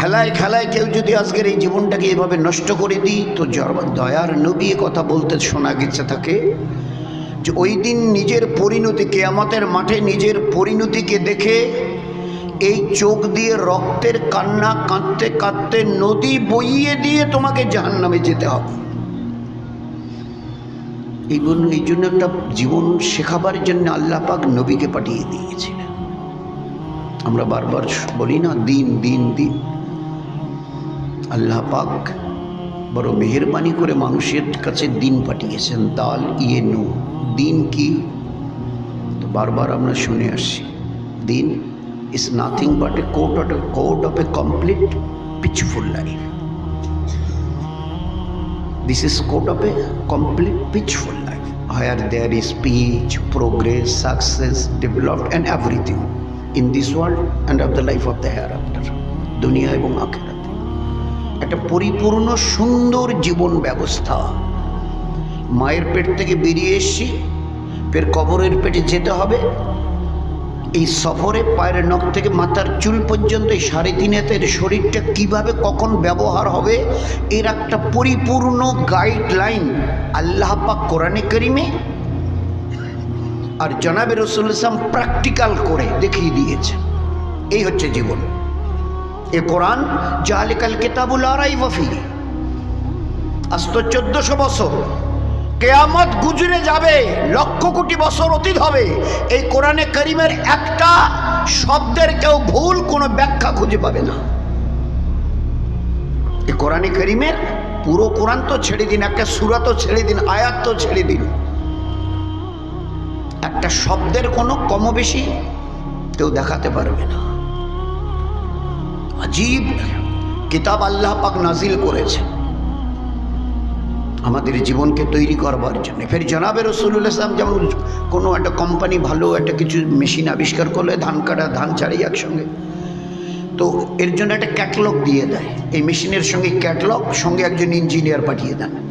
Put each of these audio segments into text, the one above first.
হেলায় খেলায় কেউ যদি আজকের এই জীবনটাকে এভাবে নষ্ট করে দিই, তো দয়ার নবী কথা বলতে শোনা গেছে থাকে যে ওই দিন নিজের পরিণতি, কেয়ামতের মাঠে নিজের পরিণতিকে দেখে এই চোখ দিয়ে রক্তের কান্না কাঁদতে কাঁদতে নদী বইয়ে দিয়ে তোমাকে জাহান্নামে যেতে হবে। এই জন্য এই জন্য একটা জীবন শেখাবার জন্য আল্লাহ পাক নবীকে পাঠিয়ে দিয়েছিলেন। আমরা বারবার বলি না দিন দিন দিন। আল্লাহ পাক বড় মেহরবানি করে মানুষের কাছে দিন পাঠিয়েছেন দাল ইয়ে নু দিন কি? তো বারবার আমরা শুনে আসছি দিন is nothing but a code of a code of a complete peaceful life This is code of a complete peaceful life, where there is peace, progress, success, developed, and everything. In world and of the life of the hair আফটার দুনিয়া এবং আখেরাতে। একটা পরিপূর্ণ সুন্দর জীবন ব্যবস্থা। মায়ের পেট থেকে বেরিয়ে এসছি ফের কবরের পেটে যেতে হবে। এই সফরে পায়ের নখ থেকে মাথার চুল পর্যন্ত এই সাড়ে তিন হাতের শরীরটা কীভাবে কখন ব্যবহার হবে, এর একটা পরিপূর্ণ গাইডলাইন আল্লাহ পাক কোরআনে করিমে আর জনাবে রসুল ইসলাম প্র্যাকটিক্যাল করে দেখিয়ে দিয়েছে। এই হচ্ছে জীবন। এ কোরআন জাহালিকাল কেতাবুল আরাই বফি আজ তো চোদ্দশো বছর। কেয়ামত গুজরে যাবে, লক্ষ কোটি বছর অতীত হবে। এই কোরআনে করিমের একটা শব্দের কেউ ভুল কোনো ব্যাখ্যা খুঁজে পাবে না। এই কোরআনে করিমের পুরো কোরআন তো ছেড়ে দিন, একটা সুরা তো ছেড়ে দিন, আয়াত তো ছেড়ে দিন। একটা শব্দের কোনো কম বেশি কেউ দেখাতে পারবে না। আজীব কিতাব আল্লাহ পাক নাজিল করেছে। আমাদের জীবনকে তৈরি করবার জন্য। ফের জনাবে রসুল্লাহ ইসলাম যেমন কোনো একটা কোম্পানি ভালো একটা কিছু মেশিন আবিষ্কার করলে ধান কাটা, ধান চাড়ি একসঙ্গে। তো এর জন্য একটা ক্যাটলগ দিয়ে দেয়। এই মেশিনের সঙ্গে ক্যাটলগ, সঙ্গে একজন ইঞ্জিনিয়ার পাঠিয়ে দেন।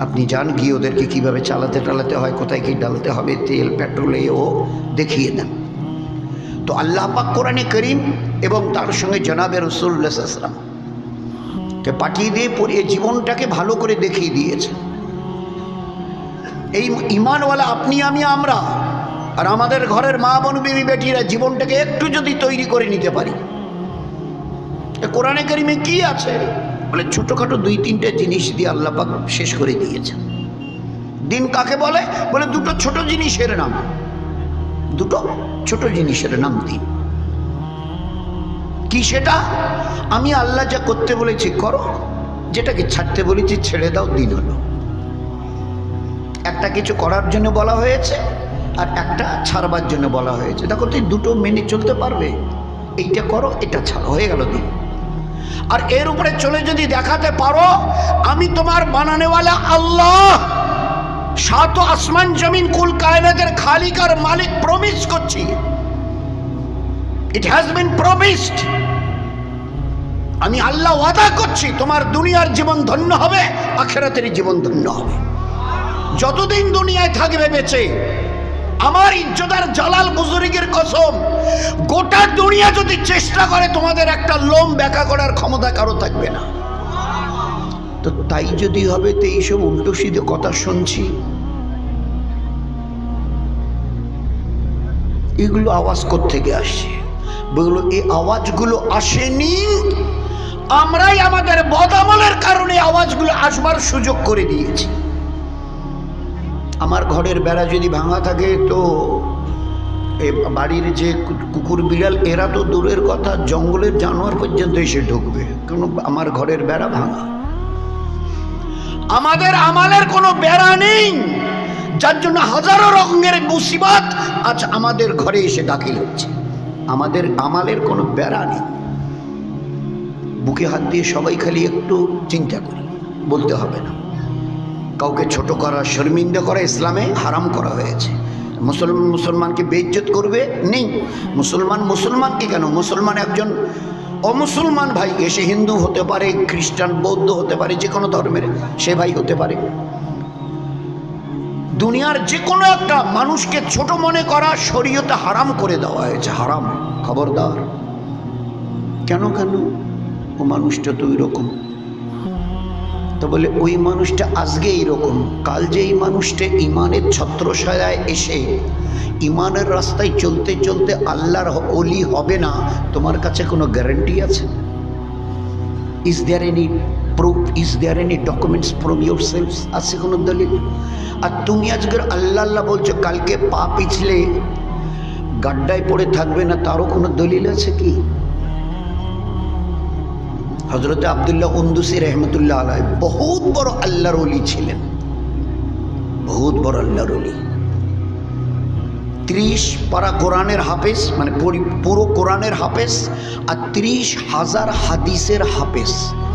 আপনি যান, গিয়ে ওদেরকে কীভাবে চালাতে টালাতে হয়, কোথায় কী ডালতে হবে, তেল, পেট্রোলে ও দেখিয়ে দেন। তো আল্লাহ পাক কোরআনে করিম এবং তার সঙ্গে জনাবে রসুল্লাহ ইসলাম কে পাঠিয়ে দিয়ে পড়িয়ে জীবনটাকে ভালো করে দেখিয়ে দিয়েছে। এই ইমানওয়ালা আপনি, আমি, আমরা আর আমাদের ঘরের মা, বোন, বিবি, বেটিরা জীবনটাকে একটু যদি তৈরি করে নিতে পারি। কোরআনে করিমে কি আছে? বলে ছোটোখাটো দুই তিনটে জিনিস দিয়ে আল্লাপাক শেষ করে দিয়েছেন। দিন কাকে বলে? বলে দুটো ছোট জিনিসের নাম। দুটো ছোট জিনিসের নাম দিন। কি সেটা? আমি আল্লাহ যা করতে বলেছি করো, যেটাকে ছাড়তে বলেছি ছেড়ে দাও, দিন হলো। একটা কিছু করার জন্য বলা হয়েছে, আর একটা ছাড়বার জন্য বলা হয়েছে। দেখো তুই দুটো মেনে চলতে পারবে। এইটা করো, এটা ছাড়ো। হয়ে গেল দিন। আর এর উপরে চলে যদি দেখাতে পারো, আমি তোমার বানানেওয়ালা আল্লাহ। সাত আসমান জমিন কুল কায়নাতের খালিকার মালিক প্রমিস করছি। ইট হ্যাজ বিন প্রমিসড আমি আল্লাহ ওয়াদা করছি, তোমার দুনিয়ার জীবন ধন্য হবে, আখেরাতের জীবন ধন্য হবে। যতদিন দুনিয়ায় থাকবে বেঁচে আমার ইজ্জতার জালাল বুজুর্গের কসম, গোটা দুনিয়া যদি চেষ্টা করে, তোমাদের একটা লোম ব্যাখ্যা করার ক্ষমতা কারও থাকবে না। তো তাই যদি হবে, তো এইসব উল্টো সিধে কথা শুনছি। এগুলো আওয়াজ থেকে আসছে? বলল এই আওয়াজগুলো আসেনি। আমরাই আমাদের বদামলের কারণে আওয়াজগুলো আসবার সুযোগ করে দিয়েছি। আমার ঘরের বেড়া যদি ভাঙা থাকে তো এ বাড়ির যে কুকুর বিড়াল, এরা তো দূরের কথা, জঙ্গলের জানোয়ার পর্যন্ত এসে ঢুকবে। কারণ আমার ঘরের বেড়া ভাঙা। আমাদের আমালের কোনো বেড়া নেই, যার জন্য হাজারো রকমের মুসিবত আজ আমাদের ঘরে এসে দাখিল হচ্ছে। আমাদের আমালের কোনো বেড়া নেই। বুকে হাত দিয়ে সবাই খালি একটু চিন্তা করি, বলতে হবে না। কাউকে ছোট করা, শর্মিন্দা করা ইসলামে হারাম করা হয়েছে। মুসলমান, মুসলমানকে বেইজ্জত করবে? নেই। মুসলমান মুসলমানকে কেন? মুসলমান একজন অমুসলমান ভাই এসে হিন্দু হতে পারে, খ্রিস্টান, বৌদ্ধ হতে পারে, যে কোনো ধর্মের সে ভাই হতে পারে। দুনিয়ার যে কোনো একটা মানুষকে ছোট মনে করা শরীয়তে হারাম করে দেওয়া হয়েছে, হারাম। খবরদার। কেন কেন? ও মানুষটা তো ওই রকম তো বলে, ওই মানুষটা আজকে এইরকম। কাল যে এই মানুষটা ইমানের ছত্রছায়ায় এসে ইমানের রাস্তায় চলতে চলতে আল্লাহর অলি হবে না, তোমার কাছে কোনো গ্যারান্টি আছে? Is there any proof is there any documents from yourself আছে কোনো দলিল? আর তুমি আজকের আল্লাহ আল্লাহ বলছো, কালকে পা পিছলে গাড্ডায় পড়ে থাকবে না, তারও কোনো দলিল আছে কি? হজরত আবদুল্লাহ উন্দুসি রহমতুল্লাহ আলাই বহুত বড় আল্লাহর অলি ছিলেন। বহুত বড় আল্লাহর অলি ত্রিশ পারা কোরআনের হাফেজ মানে পুরো কোরআনের হাফেজ আর ত্রিশ হাজার হাদিসের হাফেজ।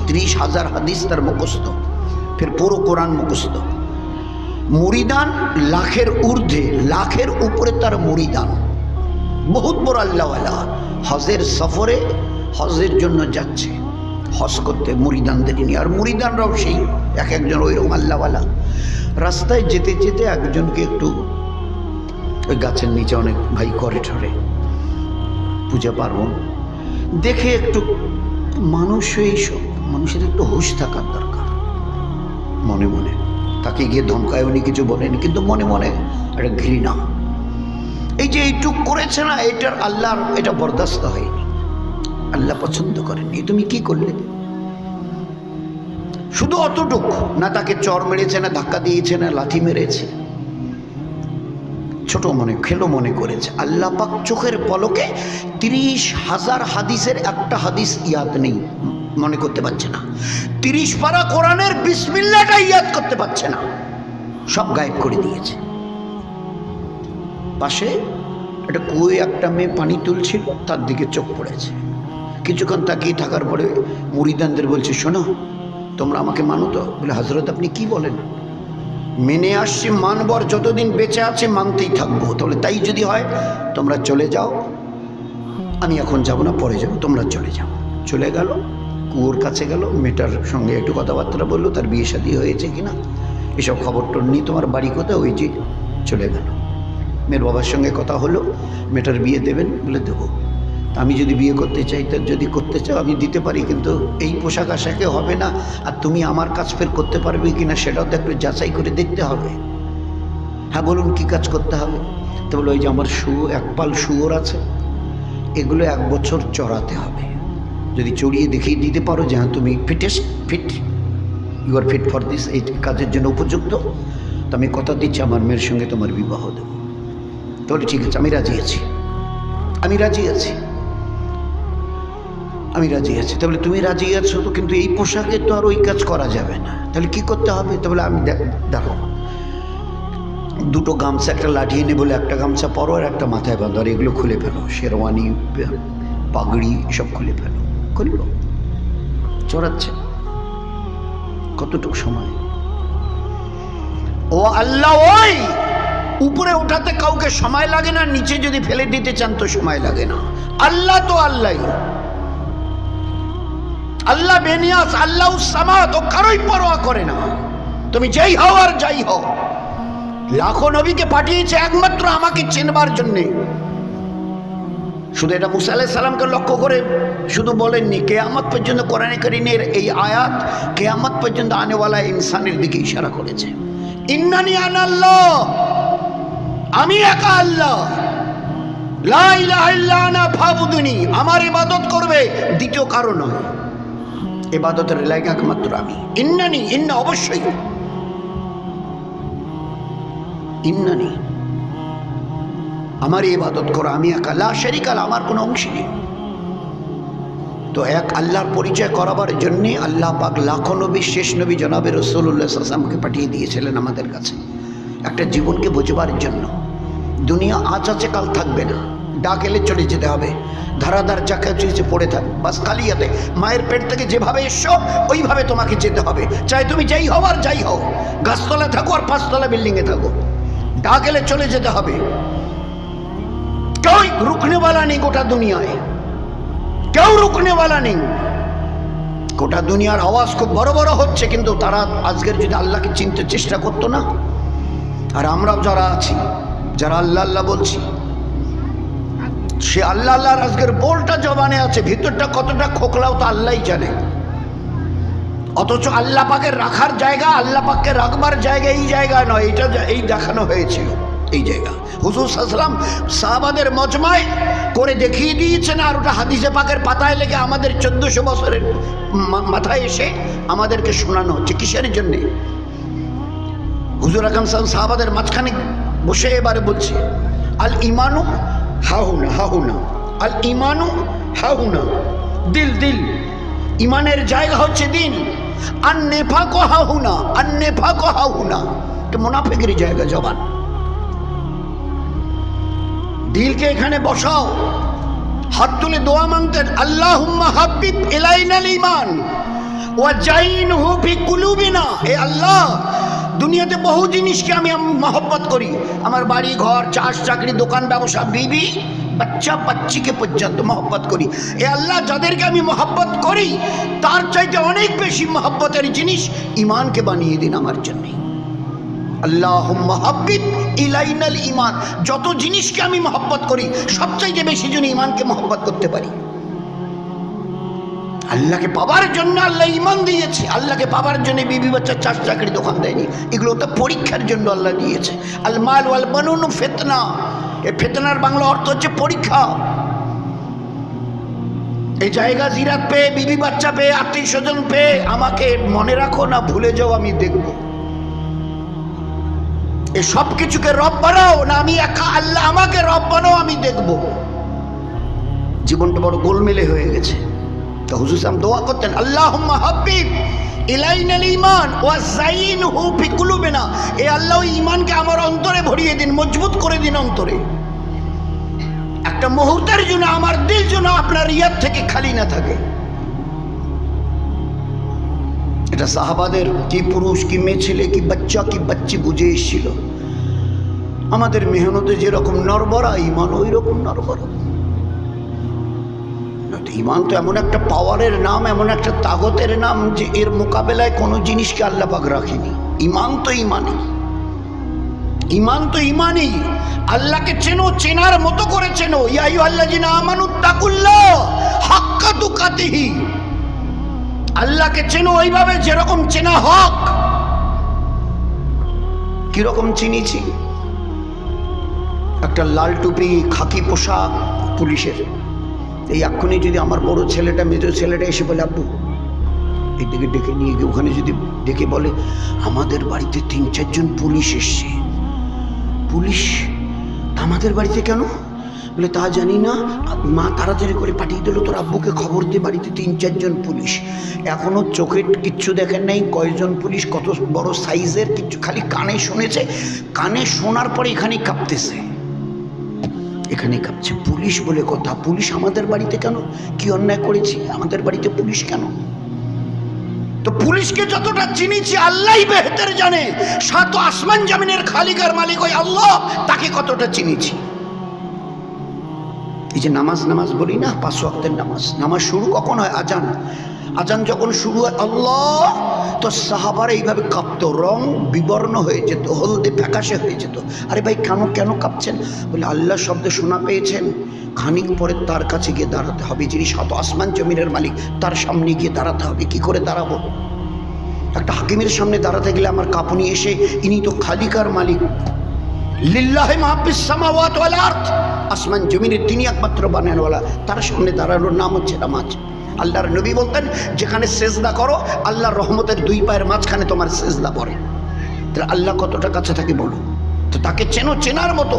ত্রিশ হাজার হাদিস তার মুখস্থ। ফের পুরো কোরআন মুখস্থ। মুরিদান লাখের ঊর্ধ্বে, লাখের উপরে তার মুরিদান। বহুত বড় আল্লাহওয়ালা। হজের সফরে হজের জন্য যাচ্ছে। হজ করতে মুরিদানদের নিয়ে। আর মুরিদানরাও সেই এক একজন ওইরকম আল্লাহওয়ালা রাস্তায় যেতে যেতে একজনকে একটু ওই গাছের নিচে অনেক ভাই করে ঠরে। পূজা পার্বণ। দেখে একটু মানুষ এইসব মানুষের একটু হুশ থাকার দরকার। মনে মনে। তাকে গিয়ে ধমকায় উনি কিছু বলেনি, কিন্তু মনে মনে একটা ঘৃণা। এই যে এইটুক করেছে না এটার আল্লাহর এটা বরদাস্ত হয়নি। আল্লাহ পছন্দ করেননি এ তুমি কি করলে? শুধু অতটুক, না তাকে চর মেরেছে, না ধাক্কা দিয়েছে, না লাথি মেরেছে। ছোট মনে, খেলো মনে করেছে। আল্লাহ পাক চোখের পলকে তিরিশ হাজার হাদিসের একটা হাদিস ইয়াদ নেই, মনে করতে পারছে না। তিরিশ পারা কোরআনের বিসমিল্লাটা ইয়াদ করতে পারছে না। সব গায়েব করে দিয়েছে। পাশে একটা কুয়ে, একটা মেয়ে পানি তুলছিল, তার দিকে চোখ পড়েছে। কিছুক্ষণ তাকিয়ে থাকার পরে মুরিদানদের বলছে, শোনো, তোমরা আমাকে মানো তো। বলে হজরত আপনি কি বলেন? মেনে আসছি মানবর যতদিন বেঁচে আছে, মানতেই থাকব। তাহলে তাই যদি হয়, তোমরা চলে যাও। আমি এখন যাব না, পরে যাব, তোমরা চলে যাও। চলে গেল, কুয়োর কাছে গেল, মেয়েটার সঙ্গে একটু কথাবার্তা বলল, তার বিয়ে শাদী হয়েছে কিনা এসব খবর টর নিয়ে তোমার বাড়ি কোথায়? ওই যে চলে গেল। মেয়ের বাবার সঙ্গে কথা হলো, মেয়েটার বিয়ে দেবেন বলে দেবো। আমি যদি বিয়ে করতে চাই, তা যদি করতে চাও, আমি দিতে পারি, কিন্তু এই পোশাক আশাকে হবে না। আর তুমি আমার কাজ ফের করতে পারবে কি না, সেটাও তো একটু যাচাই করে দেখতে হবে। হ্যাঁ বলুন, কি কাজ করতে হবে? তো বলো ওই যে আমার শু, এক পাল শুয়োর আছে, এগুলো এক বছর চড়াতে হবে। যদি চড়িয়ে দেখিয়ে দিতে পারো যে হ্যাঁ তুমি fittest, fit. You are fit for this এই কাজের জন্য উপযুক্ত। তো আমি কথা দিচ্ছি, আমার মেয়ের সঙ্গে তোমার বিবাহ দেবো। তাহলে ঠিক আছে, আমি রাজি আছি। আমি রাজি আছি। আমি রাজি আছি। তাহলে তুমি রাজি আছো তো, কিন্তু এই পোশাকে তো আর ওই কাজ করা যাবে না। তাহলে কি করতে হবে? তাহলে আমি দেখ- দুটো গামছা, একটা লাঠি এনে বলে একটা গামছা পরো আর একটা মাথায় বাঁধো, আর এগুলো খুলে ফেলো। শেরওয়ানি, পাগড়ি, সব খুলে ফেলো। খুলল? চড়াচ্ছে। কতটুকু সময়? ও আল্লাহ, ওই! উপরে ওঠাতে কাউকে সময় লাগে না, নিচে যদি ফেলে দিতে চান তো সময় লাগে না। আল্লাহ তো আল্লাহ আল্লাহ বেনিয়াস আল্লাহ সামাদ ও কারোই পরোয়া করে না। তুমি যেই হও আর যাই হও। লাখো নবীকে পাঠিয়েছে একমাত্র আমাকে চেনবার জন্যে। শুধু এটা মুসা আলাহ সালামকে লক্ষ্য করে শুধু বলেননি, কেয়ামত পর্যন্ত কোরআনে করিনের এই আয়াত কেয়ামত পর্যন্ত আনেওয়ালা ইনসানের দিকে ইশারা করেছে। ইন্নানি আনাল্লাহ আমি একা আল্লাহ। লা ইলাহা ইল্লা আনা ফাবুদুনি, আমার ইবাদত করবে দ্বিতীয় কারণ নয়। ইবাদতের লাইক একমাত্র আমি। ইন্নানি ইন্না অবশ্যই। ইন্নানি আমার ইবাদত করো আমি একা। লা শরিকাল আমার কোনো অংশ নেই। তো এক আল্লাহর পরিচয় করাবার জন্যে আল্লাহ পাক লাখো নবী শেষ নবী জনাবে রসুল্লাহ সাসামকে পাঠিয়ে দিয়েছিলেন আমাদের কাছে। একটা জীবনকে বোঝবার জন্য। দুনিয়া আজ আছে কাল থাকবে না। ডাক এলে চলে যেতে হবে। ধারাধার যাকে চলেছে পড়ে থাক। বাস কালিয়াতে, মায়ের পেট থেকে যেভাবে এসো, ওইভাবে তোমাকে যেতে হবে। চাই তুমি যাই হও আর যাই হও। গাছতলায় থাকো আর পাঁচতলা বিল্ডিংয়ে থাকো। ডাক এলে চলে যেতে হবে। কেউ রুকনেওয়ালা নেই গোটা দুনিয়ায়। কেউ রুকনেওয়ালা নেই। গোটা দুনিয়ার আওয়াজ খুব বড় বড় হচ্ছে, কিন্তু তারা আজকের যদি আল্লাহকে চিনতে চেষ্টা করতো না। আর আমরাও যারা আছি, যারা আল্লাহ আল্লাহ বলছি সে আল্লাহ আল্লাহর আজকের বোলটা জবানে আছে, ভিতরটা কতটা খোকলাও তো আল্লাহই জানে। অথচ আল্লাহ পাকে রাখার জায়গা, আল্লাহ পাককে রাখবার জায়গা এই জায়গা নয়, এটা এই দেখানো হয়েছিল, এই জায়গা। হুজুর সাল্লাম সাহাবাদের মজমায় করে দেখিয়ে দিয়েছেন, আর ওটা হাদিসে পাকের পাতায় লেগে আমাদের চোদ্দশো বছরের মাথায় এসে আমাদেরকে শোনানো হচ্ছে, কিসের জন্যে? হুজুর আকাম সাহেব সাহাবাদের মাঝখানে বসে এবারে বলছে আল ইমানু হাহুনা হাহুনা আল ইমানু হাহুনা দিল দিল। ইমানের জায়গা হচ্ছে দিল আর নেফাকো হাহুনা আর নেফাকো হাহুনা মোনাফেকের জায়গা, জবান। দিলকে এখানে বসাও। হাত তুলে দোয়া মাংতেন আল্লাহ হাবিব এলাইনাল ইমান। ওয়া জাইন হু ফি কুলুবিনা। হে আল্লাহ দুনিয়াতে বহু জিনিসকে আমি মহব্বত করি। আমার বাড়ি, ঘর, চাষ, চাকরি, দোকান, ব্যবসা, বিবি, বাচ্চা, বাচ্চিকে পর্যন্ত মহব্বত করি। এ আল্লাহ যাদেরকে আমি মহব্বত করি, তার চাইতে অনেক বেশি মহব্বতের জিনিস ইমানকে বানিয়ে দিন আমার জন্যে। আল্লাহ মহাব্বিব ইলাইনাল ইমান যত জিনিসকে আমি মহব্বত করি, সবচাইতে বেশি জন ইমানকে মহব্বত করতে পারি। আল্লাহকে পাবার জন্য আল্লাহ ইমান দিয়েছে। আল্লাহকে পাবার জন্য বিবি বাচ্চা চাষ চাকরি দোকান দেয়নি। এগুলো তো পরীক্ষার জন্য আল্লাহ দিয়েছে। আল মাল ওয়াল বানুন ফেতনা। এ ফেতনার বাংলা অর্থ হচ্ছে পরীক্ষা। এই জায়গা জিরাত পেয়ে, বিবি বাচ্চা পেয়ে, আত্মীয় স্বজন পেয়ে আমাকে মনে রাখো না, ভুলে যাও, আমি দেখব। এই সব কিছুকে রব বানাও না, আমি একা আল্লাহ আমাকে রব বানাও, আমি দেখব। জীবনটা বড় গোলমেলে হয়ে গেছে। তো হুজুর সাহেব দোয়া করতেন আল্লাহ হাবিব ইলাইনাল ইমান ওয়া জাইন হু ফি কুলুবিনা এই আল্লাহ ইমানকে আমার অন্তরে ভরিয়ে দিন, মজবুত করে দিন অন্তরে। একটা মুহূর্তের জন্য আমার দিল যেন আপনার ইয়াদ থেকে খালি না থাকে। এটা সাহাবাদের কি পুরুষ, কি মেয়ে ছেলে, কি বাচ্চা, কি বাচ্চি বুঝে এসেছিল। আমাদের মেহনতে যেরকম নরবরা ইমান ওই রকম নরবরা। ইমান তো এমন একটা পাওয়ারের নাম, এমন একটা তাগতের নাম যে এর মোকাবেলায় কোনো জিনিসকে আল্লাপাক রাখেনি। ইমান তো ইমানই ইমান তো ইমানই আল্লাহকে চেনো, চেনার মতো করে চেনো। ইয়াই আল্লাহ জিনা হাক্কা আল্লাহকে চেনো ওইভাবে যেরকম চেনা হক। কীরকম চিনিছি? একটা লাল টুপি, খাকি পোশাক, পুলিশের। এই এক্ষুনি যদি আমার বড় ছেলেটা মেজো ছেলেটা এসে বলে, আব্বু, এদিকে ডেকে নিয়ে গিয়ে ওখানে যদি ডেকে বলে, আমাদের বাড়িতে তিন, চারজন পুলিশ এসছে। পুলিশ? আমাদের বাড়িতে কেন? বলে, তা জানি না। মা তাড়াতাড়ি করে পাঠিয়ে দিল, তোর আব্বুকে খবর দিয়ে বাড়িতে তিন, চারজন পুলিশ। এখনও চোখে কিচ্ছু দেখেন নাই, কয়জন পুলিশ, কত বড় সাইজের, কিচ্ছু, খালি কানে শুনেছে। কানে শোনার পরে এখানেই কাঁপতেছে। এখানে কাঁপছে। পুলিশ বলে কথা। পুলিশ আমাদের বাড়িতে কেন? কি অন্যায় করেছি? আমাদের বাড়িতে পুলিশ কেন? তো পুলিশকে যতটা চিনিছি, আল্লাহ বেহতের জানে। সাত আসমান জামিনের খালিকার মালিক ওই আল্লাহ, তাকে কতটা চিনিছি। এই যে নামাজ নামাজ বলি না, পাঁচ ওয়াক্তের নামাজ। নামাজ শুরু কখন হয়? আজান। আজান যখন শুরু হয়, আল্লাহ তো সাহাবার এইভাবে কাঁপতো। রং বিবর্ণ হয়ে যেত, হলদে ফ্যাকাশে হয়ে যেত। আরে ভাই, কেন কেন কাঁপছেন? বলে, আল্লাহ শব্দে শোনা পেয়েছেন। খানিক পরে তার কাছে গিয়ে দাঁড়াতে হবে। যিনি শত আসমান জমিনের মালিক, তার সামনে গিয়ে দাঁড়াতে হবে। কি করে দাঁড়াবো? একটা হাকিমের সামনে দাঁড়াতে গেলে আমার কাঁপুনি এসে, ইনি তো খালিকার মালিক। লিল্লাহে মাহফিস আরদ। আসমান জমিনের তিনি একমাত্র বানানওয়ালা। তার সামনে দাঁড়ানোর নাম হচ্ছে নামাজ। আল্লাহর নবী বলতেন, যেখানে সেজদা করো, আল্লাহর রহমতের দুই পায়ের মাঝখানে তোমার সেজদা পড়ে। তাহলে আল্লাহ কতটা কাছে থাকে বলো তো তাকে চেনো, চেনার মতো।